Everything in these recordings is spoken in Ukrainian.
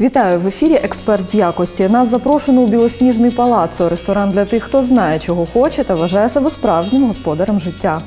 Вітаю в ефірі. Експерт з якості. Нас запрошено у білосніжний палацо, ресторан для тих, хто знає, чого хоче та вважає себе справжнім господарем життя.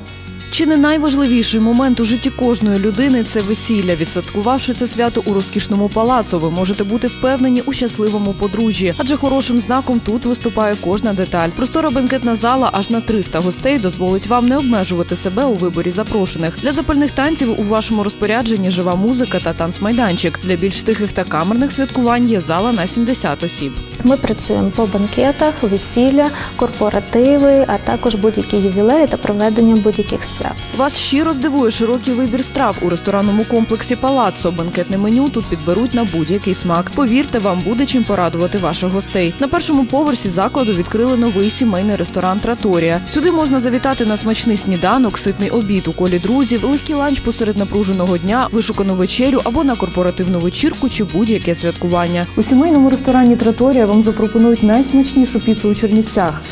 Чи не найважливіший момент у житті кожної людини це весілля? Відсвяткувавши це свято у розкішному палацу, ви можете бути впевнені у щасливому подружжі, адже хорошим знаком тут виступає кожна деталь. Простора бенкетна зала аж на 300 гостей дозволить вам не обмежувати себе у виборі запрошених. Для запальних танців у вашому розпорядженні жива музика та танцмайданчик. Для більш тихих та камерних святкувань є зала на 70 осіб. Ми працюємо по банкетах, весілля, корпоративи, а також будь-які ювілеї та проведення будь-яких свят. Вас щиро здивує широкий вибір страв у ресторанному комплексі Палаццо. Банкетне меню тут підберуть на будь-який смак. Повірте, вам буде чим порадувати ваших гостей. На першому поверсі закладу відкрили новий сімейний ресторан Траторія. Сюди можна завітати на смачний сніданок, ситний обід у колі друзів, легкий ланч посеред напруженого дня, вишукану вечерю або на корпоративну вечірку чи будь-яке святкування. У сімейному ресторані Траторія вам запропонують найсмачнішу піцу у Чернівцях.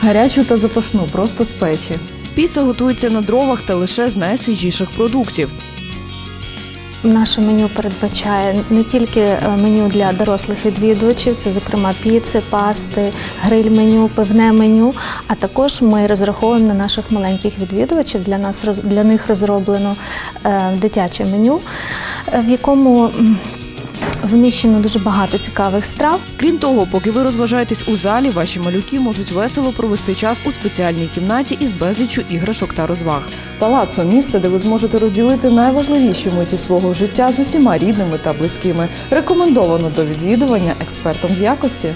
Гарячу та запашну, просто з печі. Піца готується на дровах та лише з найсвіжіших продуктів. Наше меню передбачає не тільки е, меню для дорослих відвідувачів, це зокрема піци, пасти, гриль-меню, пивне меню. А також ми розраховуємо на наших маленьких відвідувачів. Для нас для них розроблено е, дитяче меню, е, в якому вміщено дуже багато цікавих страв. Крім того, поки ви розважаєтесь у залі, ваші малюки можуть весело провести час у спеціальній кімнаті із безліччю іграшок та розваг. Палацо місце, де ви зможете розділити найважливіші миті свого життя з усіма рідними та близькими. Рекомендовано до відвідування експертом з якості.